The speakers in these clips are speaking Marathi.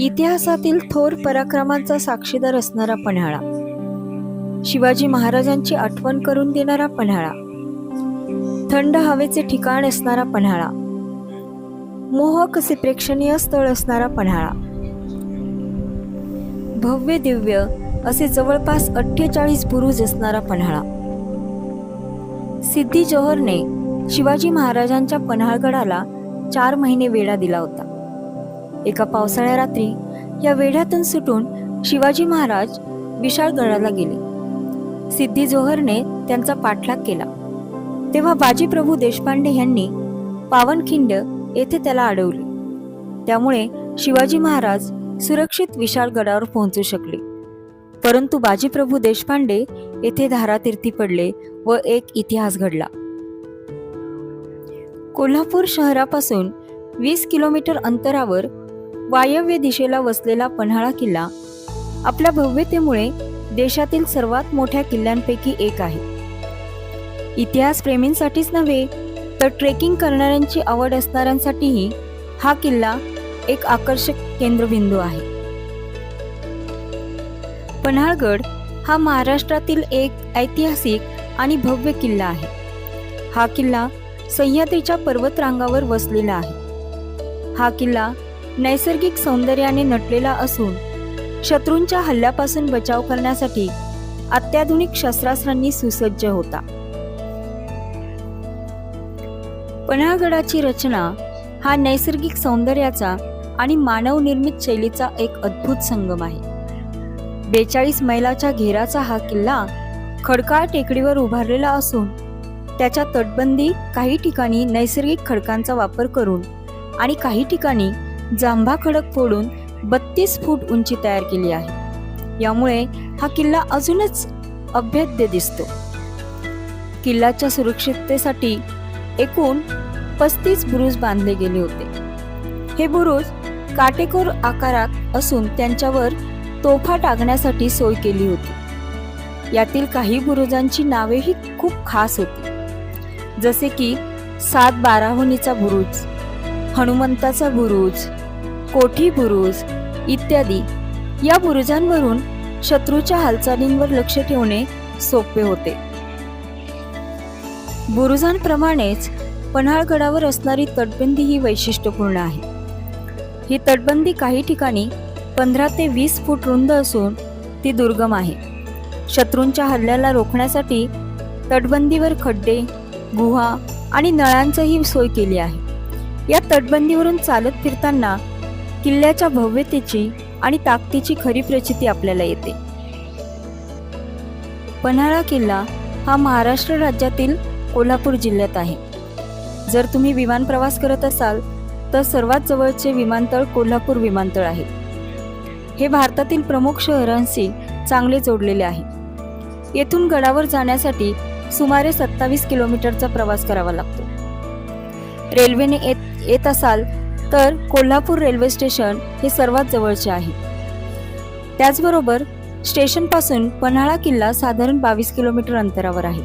इतिहासातील थोर पराक्रमांचा साक्षीदार असणारा पन्हाळा. शिवाजी महाराजांची आठवण करून देणारा पन्हाळा. थंड हवेचे ठिकाण असणारा पन्हाळा. मोहक असे प्रेक्षणीय स्थळ असणारा पन्हाळा. भव्य दिव्य असे जवळपास अठ्ठेचाळीस बुरुज असणारा पन्हाळा. सिद्धी जोहरने शिवाजी महाराजांच्या पन्हाळगडाला चार महिने वेढा दिला होता. एका पावसाळ्या रात्री या वेढ्यातून सुटून शिवाजी महाराज विशाळगडाला गेले. सिद्धी जोहरने त्यांचा पाठलाग केला. तेव्हा बाजीप्रभू देशपांडे यांनी पावनखिंड येथे त्याला अडवले. त्यामुळे शिवाजी महाराज सुरक्षित विशाळगडावर पोहोचू शकले. परंतु बाजीप्रभू देशपांडे येथे धारातीर्थी पडले व एक इतिहास घडला. कोल्हापूर शहरापासून वीस किलोमीटर अंतरावर वायव्य दिशेला वसलेला पन्हाळा किल्ला आपल्या भव्यतेमुळे देशातील सर्वात मोठ्या किल्ल्यांपैकी एक आहे. इतिहास प्रेमींसाठीच नव्हे तर ट्रेकिंग करणाऱ्यांची आवड असणाऱ्यांसाठीही हा किल्ला एक आकर्षक केंद्रबिंदू आहे. पन्हाळगड हा महाराष्ट्रातील एक ऐतिहासिक आणि भव्य किल्ला आहे. हा किल्ला सह्याद्रीच्या पर्वतरांगावर वसलेला आहे. हा किल्ला नैसर्गिक सौंदर्याने नटलेला असून शत्रूंच्या हल्ल्यापासून बचाव करण्यासाठी अत्याधुनिक शस्त्रास्त्रांनी सुसज्ज होता. पन्हाळगडाची रचना हा नैसर्गिक सौंदर्याचा आणि मानवनिर्मित शैलीचा एक अद्भुत संगम आहे. बेचाळीस मैलाच्या घेराचा हा किल्ला खडकाळ टेकडीवर उभारलेला असून त्याच्या तटबंदी काही ठिकाणी नैसर्गिक खडकांचा वापर करून आणि काही ठिकाणी जांभा खडक फोडून बत्तीस फूट उंची तयार केली आहे. यामुळे हा किल्ला अजूनच अभेद्य दिसतो. किल्ल्याच्या सुरक्षिततेसाठी एकूण पस्तीस बुरुज बांधले गेले होते. हे बुरुज काटेकोर आकारात असून त्यांच्यावर तोफा टाकण्यासाठी सोय केली होती. यातील काही बुरुजांची नावेही खूप खास होती. जसे की सात बाराहुनीचा बुरुज हनुमंताचा बुरुज कोठी बुरुज इत्यादी. या बुरुजांवरून शत्रूच्या हालचालींवर लक्ष ठेवणे सोपे होते. बुरुजांप्रमाणेच पन्हाळगडावर असणारी तटबंदी ही वैशिष्ट्यपूर्ण आहे. ही तटबंदी काही ठिकाणी पंधरा ते वीस फूट रुंद असून ती दुर्गम आहे. शत्रूंच्या हल्ल्याला रोखण्यासाठी तटबंदीवर खड्डे गुहा आणि नळांचंही सोय केली आहे. या तटबंदीवरून चालत फिरताना किल्ल्याच्या भव्यतेची आणि ताकदीची खरी प्रचिती आपल्याला येते. पन्हाळा किल्ला हा महाराष्ट्र राज्यातील कोल्हापूर जिल्ह्यात आहे. जर तुम्ही विमान प्रवास करत असाल तर सर्वात जवळचे विमानतळ कोल्हापूर विमानतळ आहे. हे भारतातील प्रमुख शहरांशी चांगले जोडलेले आहे. येथून गडावर जाण्यासाठी सुमारे सत्तावीस किलोमीटरचा प्रवास करावा लागतो. रेल्वेने येत येत असाल तर कोल्हापूर रेल्वे स्टेशन हे सर्वात जवळचे आहे. त्याचबरोबर स्टेशनपासून पन्हाळा किल्ला साधारण बावीस किलोमीटर अंतरावर आहे.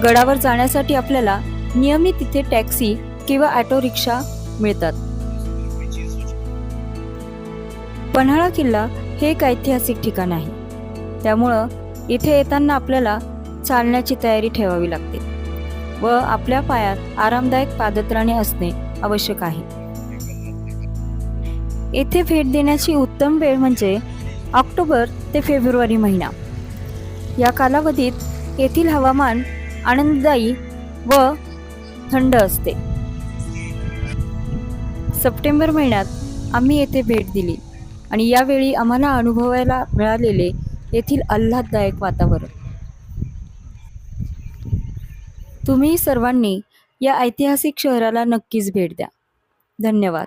गडावर जाण्यासाठी आपल्याला नियमित तिथे टॅक्सी किंवा ऑटो रिक्षा मिळतात. पन्हाळा किल्ला हे एक ऐतिहासिक ठिकाण आहे. त्यामुळं इथे येताना आपल्याला चालण्याची तयारी ठेवावी लागते व आपल्या पायात आरामदायक पादत्राणे असणे आवश्यक आहे. येथे भेट देण्याची उत्तम वेळ म्हणजे ऑक्टोबर ते फेब्रुवारी महिना. या कालावधीत येथील हवामान आनंददायी व थंड असते. सप्टेंबर महिन्यात आम्ही येथे भेट दिली आणि यावेळी आम्हाला अनुभवायला मिळालेले येथील आल्हाददायक वातावरण. तुम्ही सर्वांनी या ऐतिहासिक शहराला नक्कीच भेट द्या. धन्यवाद.